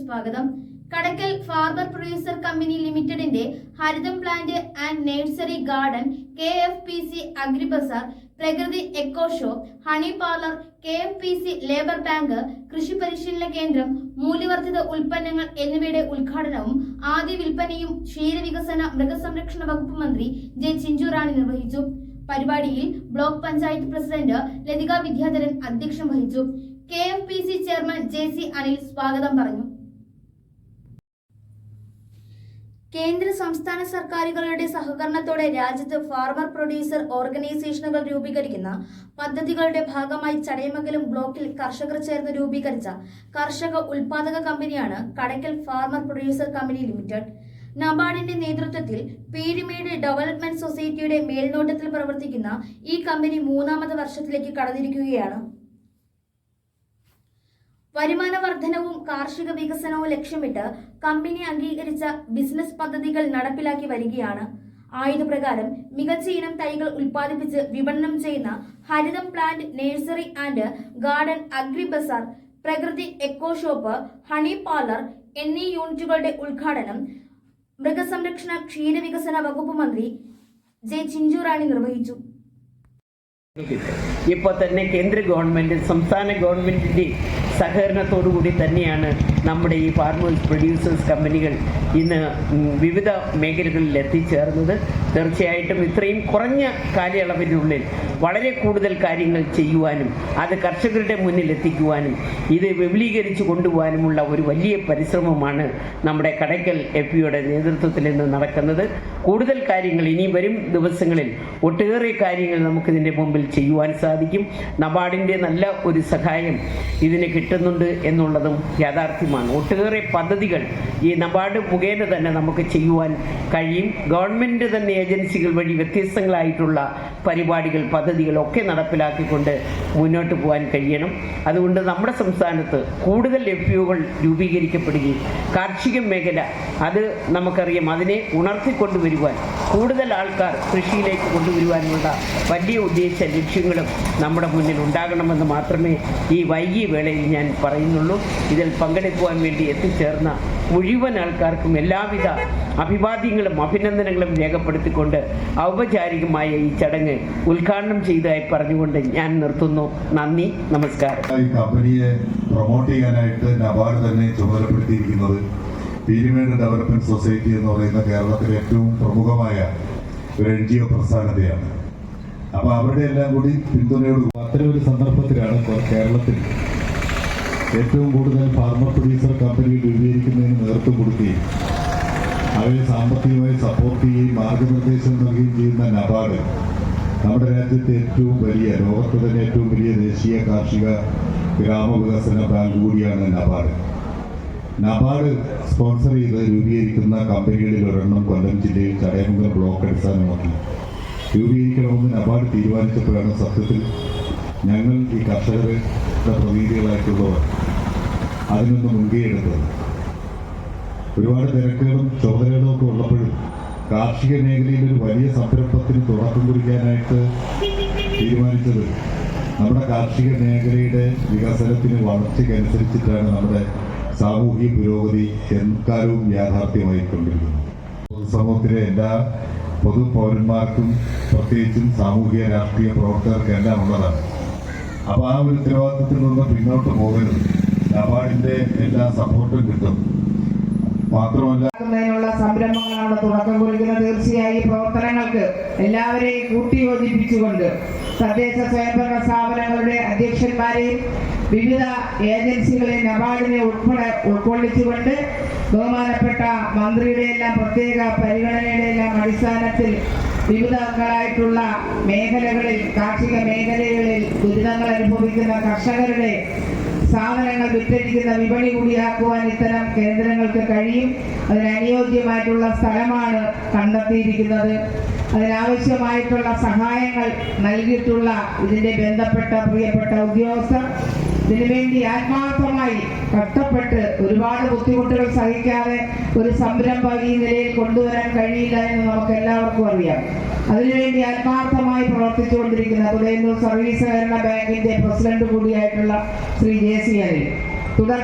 സ്വാഗതം. കടക്കൽ farmer producer company ലിമിറ്റഡിന്റെ Haritham plant and nursery garden K F P C agri bazaar Prakriti eco show honey parlour K F P C labour bank കൃഷി പരിശീലന കേന്ദ്രം മൂല്യവർദ്ധിത ഉൽപ്പന്നങ്ങൾ എന്നിവയുടെ ഉദ്ഘാടനവും ആദ്യ വിൽപ്പനയും ക്ഷീരവികസന മൃഗസംരക്ഷണ വകുപ്പ് മന്ത്രി ജെ ചിഞ്ചുറാണി നിർവഹിച്ചു. പരിപാടിയിൽ ബ്ലോക്ക് പഞ്ചായത്ത് പ്രസിഡന്റ് ലതിക വിദ്യാധരൻ അധ്യക്ഷം വഹിച്ചു. K F P C chairman J C Anil സ്വാഗതം പറഞ്ഞു. കേന്ദ്ര സംസ്ഥാന സർക്കാരുകളുടെ സഹകരണത്തോടെ രാജ്യത്ത് ഫാർമർ പ്രൊഡ്യൂസർ ഓർഗനൈസേഷനുകൾ രൂപീകരിക്കുന്ന പദ്ധതികളുടെ ഭാഗമായി ചടയമംഗലം ബ്ലോക്കിൽ കർഷകർ ചേർന്ന് രൂപീകരിച്ച കർഷക ഉൽപാദക കമ്പനിയാണ് Kadakkal farmer producer company limited. നബാർഡിന്റെ നേതൃത്വത്തിൽ പീരിമേഡ് ഡെവലപ്മെന്റ് സൊസൈറ്റിയുടെ മേൽനോട്ടത്തിൽ പ്രവർത്തിക്കുന്ന ഈ കമ്പനി മൂന്നാമത് വർഷത്തിലേക്ക് കടന്നിരിക്കുകയാണ്. വരുമാന വർധനവും കാർഷിക വികസനവും ലക്ഷ്യമിട്ട് കമ്പനി അംഗീകരിച്ച ബിസിനസ് പദ്ധതികൾ നടപ്പിലാക്കി വരികയാണ്. ആയുധപ്രകാരം മികച്ച ഇനം തൈകൾ ഉൽപ്പാദിപ്പിച്ച് വിപണനം ചെയ്യുന്ന Haritham plant nursery and garden agri bazaar Prakriti eco shop honey parlour എന്നീ യൂണിറ്റുകളുടെ ഉദ്ഘാടനം മൃഗസംരക്ഷണ ക്ഷീരവികസന വകുപ്പ് മന്ത്രി ജെ ചിഞ്ചുറാണി നിർവഹിച്ചു. ഇപ്പോൾ തന്നെ കേന്ദ്ര ഗവൺമെന്റ് സംസ്ഥാന ഗവൺമെന്റിന്റെ സഹകരണത്തോടു കൂടി തന്നെയാണ് നമ്മുടെ ഈ ഫാർമേഴ്സ് പ്രൊഡ്യൂസേഴ്സ് കമ്പനികൾ ഇന്ന് വിവിധ മേഖലകളിൽ എത്തിച്ചേർന്നത്. തീർച്ചയായിട്ടും ഇത്രയും കുറഞ്ഞ കാലയളവിനുള്ളിൽ വളരെ കൂടുതൽ കാര്യങ്ങൾ ചെയ്യുവാനും അത് കർഷകരുടെ മുന്നിൽ എത്തിക്കുവാനും ഇത് വിപുലീകരിച്ചു കൊണ്ടുപോകാനുമുള്ള ഒരു വലിയ പരിശ്രമമാണ് നമ്മുടെ കടയ്ക്കൽ എഫ് പിയുടെ നേതൃത്വത്തിൽ ഇന്ന് നടക്കുന്നത്. കൂടുതൽ കാര്യങ്ങൾ ഇനി വരും ദിവസങ്ങളിൽ ഒട്ടേറെ കാര്യങ്ങൾ നമുക്ക് നമുക്കിതിന്റെ മുമ്പിൽ ചെയ്യുവാൻ സാധിക്കും. നബാർഡിന്റെ നല്ല ഒരു സഹായം ഇതിന് കിട്ടുന്നുണ്ട് എന്നുള്ളതും യാഥാർത്ഥ്യമാണ്. ഒട്ടേറെ പദ്ധതികൾ ഈ നബാർഡ് മുഖേന തന്നെ നമുക്ക് ചെയ്യുവാൻ കഴിയും. ഗവൺമെന്റ് തന്നെ ഏജൻസികൾ വഴി വ്യത്യസ്തങ്ങളായിട്ടുള്ള പരിപാടികൾ പദ്ധതികളൊക്കെ നടപ്പിലാക്കിക്കൊണ്ട് മുന്നോട്ട് പോകാൻ കഴിയണം. അതുകൊണ്ട് നമ്മുടെ സംസ്ഥാനത്ത് കൂടുതൽ എഫ് യുകൾ രൂപീകരിക്കപ്പെടുകയും കാർഷിക മേഖല അത് നമുക്കറിയാം. അതിനെ ഉണർത്തിക്കൊണ്ടുവരുവാൻ കൂടുതൽ ആൾക്കാർ കൃഷിയിലേക്ക് കൊണ്ടുവരുവാനുള്ള വലിയ ഉദ്ദേശ ലക്ഷ്യങ്ങളും നമ്മുടെ മുന്നിൽ ഉണ്ടാകണമെന്ന് മാത്രമേ ഈ വൈകിയ വേളയിൽ ഞാൻ പറയുന്നുള്ളൂ. ഇതിൽ പങ്കെടുക്കുവാൻ വേണ്ടി എത്തിച്ചേർന്ന മുഴുവൻ ആൾക്കാർക്കും എല്ലാവിധ അഭിവാദ്യങ്ങളും അഭിനന്ദനങ്ങളും രേഖപ്പെടുത്തിക്കൊണ്ട് ഔപചാരികമായ ഈ ചടങ്ങ് ഉദ്ഘാടനം ചെയ്തതായി പറഞ്ഞുകൊണ്ട് ഞാൻ നിർത്തുന്നു. നന്ദി നമസ്കാരം. കമ്പനിയെ പ്രൊമോട്ട് ചെയ്യാനായിട്ട് നബാർഡ് തന്നെ ചുമതലപ്പെടുത്തിയിരിക്കുന്നത് പീരിമേഡ് ഡെവലപ്മെന്റ് സൊസൈറ്റി എന്ന് പറയുന്ന കേരളത്തിലെ ഏറ്റവും പ്രമുഖമായ ഒരു എൻ ജി ഒ പ്രസ്ഥാനതയാണ് അപ്പൊ അവരുടെ എല്ലാം കൂടി പിന്തുണയോട് അത്തരം ഒരു സന്ദർഭത്തിലാണ് കേരളത്തിൽ ഏറ്റവും കൂടുതൽ ഫാർമർ പ്രൊഡ്യൂസർ കമ്പനികൾ രൂപീകരിക്കുന്നതിന് നേതൃത്വം കൊടുക്കുകയും അവരെ സാമ്പത്തികമായി സപ്പോർട്ട് ചെയ്യുകയും മാർഗനിർദ്ദേശം നൽകുകയും ചെയ്യുന്ന നബാർഡ് നമ്മുടെ രാജ്യത്തെ ഏറ്റവും വലിയ ലോകത്ത് തന്നെ ഏറ്റവും വലിയ ദേശീയ കാർഷിക ഗ്രാമവികസന ബാങ്ക് കൂടിയാണ് നബാർഡ്. നബാർഡ് സ്പോൺസർ ചെയ്ത് രൂപീകരിക്കുന്ന കമ്പനികളിൽ ഒരെണ്ണം കൊല്ലം ജില്ലയിൽ ചടയമംഗലം ബ്ലോക്ക് അടിസ്ഥാനമാക്കി. രൂപീകരിക്കണമെന്ന് നബാർഡ് തീരുമാനിച്ചപ്പോഴാണ് സത്യത്തിൽ ഞങ്ങൾ ഈ കർഷകരുടെ പ്രതിനിധികളായിട്ടുള്ളവർ അതിനൊന്ന് മുൻകൈയെടുത്തത് ഒരുപാട് തിരക്കുകളും ചുമതലകളും ഒക്കെ ഉള്ളപ്പോഴും കാർഷിക മേഖലയിൽ ഒരു വലിയ സംരംഭത്തിന് തുടക്കം കുറിക്കാനായിട്ട് തീരുമാനിച്ചത് നമ്മുടെ കാർഷിക മേഖലയുടെ വികസനത്തിന് വളർച്ചയ്ക്ക് വളർച്ചയ്ക്കനുസരിച്ചിട്ടാണ് നമ്മുടെ സാമൂഹിക പുരോഗതി എക്കാലവും യാഥാർത്ഥ്യമായിക്കൊണ്ടിരിക്കുന്നത് സമൂഹത്തിലെ എല്ലാ പൊതുപൗരന്മാർക്കും പ്രത്യേകിച്ചും സാമൂഹിക രാഷ്ട്രീയ പ്രവർത്തകർക്ക് എല്ലാം ഉള്ളതാണ്. അപ്പൊ ആ ഒരു ഉത്തരവാദിത്തത്തിൽ നിന്ന് പിന്നോട്ട് പോകരുത്. നബാർഡിന്റെ എല്ലാ സപ്പോർട്ടും കിട്ടും. മാത്രമല്ല ക്കുന്നതിനുള്ള സംരംഭങ്ങളാണ് തുടക്കം കുറിക്കുന്ന തീർച്ചയായും പ്രവർത്തനങ്ങൾക്ക് എല്ലാവരെയും കൂട്ടിയോജിപ്പിച്ചുകൊണ്ട് തദ്ദേശ സ്വയംഭരണ സ്ഥാപനങ്ങളുടെ അധ്യക്ഷന്മാരെയും വിവിധ ഏജൻസികളെ നബാർഡിനെ ഉൾപ്പെടെ ഉൾക്കൊള്ളിച്ചുകൊണ്ട് ബഹുമാനപ്പെട്ട മന്ത്രിയുടെ എല്ലാം പ്രത്യേക പരിഗണനയുടെ എല്ലാം അടിസ്ഥാനത്തിൽ വിവിധങ്ങളായിട്ടുള്ള മേഖലകളിൽ കാർഷിക മേഖലകളിൽ ദുരിതങ്ങൾ അനുഭവിക്കുന്ന കർഷകരുടെ സാധനങ്ങൾ വിറ്റഴിക്കുന്ന വിപണി കൂടിയാക്കുവാൻ ഇത്തരം കേന്ദ്രങ്ങൾക്ക് കഴിയും. അതിനനുയോജ്യമായിട്ടുള്ള സ്ഥലമാണ് കണ്ടെത്തിയിരിക്കുന്നത്. അതിനാവശ്യമായിട്ടുള്ള സഹായങ്ങൾ നൽകിയിട്ടുള്ള ഇതിന്റെ ബന്ധപ്പെട്ട പ്രിയപ്പെട്ട ഉദ്യോഗസ്ഥർ ഇതിനുവേണ്ടി ആത്മാർത്ഥമായി കഷ്ടപ്പെട്ട് ഒരുപാട് ബുദ്ധിമുട്ടുകൾ സഹിക്കാതെ ഒരു സംരംഭം ഈ നിലയിൽ കൊണ്ടുവരാൻ കഴിയില്ല എന്ന് നമുക്ക് എല്ലാവർക്കും അറിയാം അതിനുവേണ്ടി ആത്മാർത്ഥമായി പ്രവർത്തിച്ചുകൊണ്ടിരിക്കുന്ന തുടയന്നൂർ സർവീസ് സഹകരണ ബാങ്കിന്റെ പ്രസിഡന്റ് കൂടിയായിട്ടുള്ള ശ്രീ ജെ സി അനിൽ. തുടർ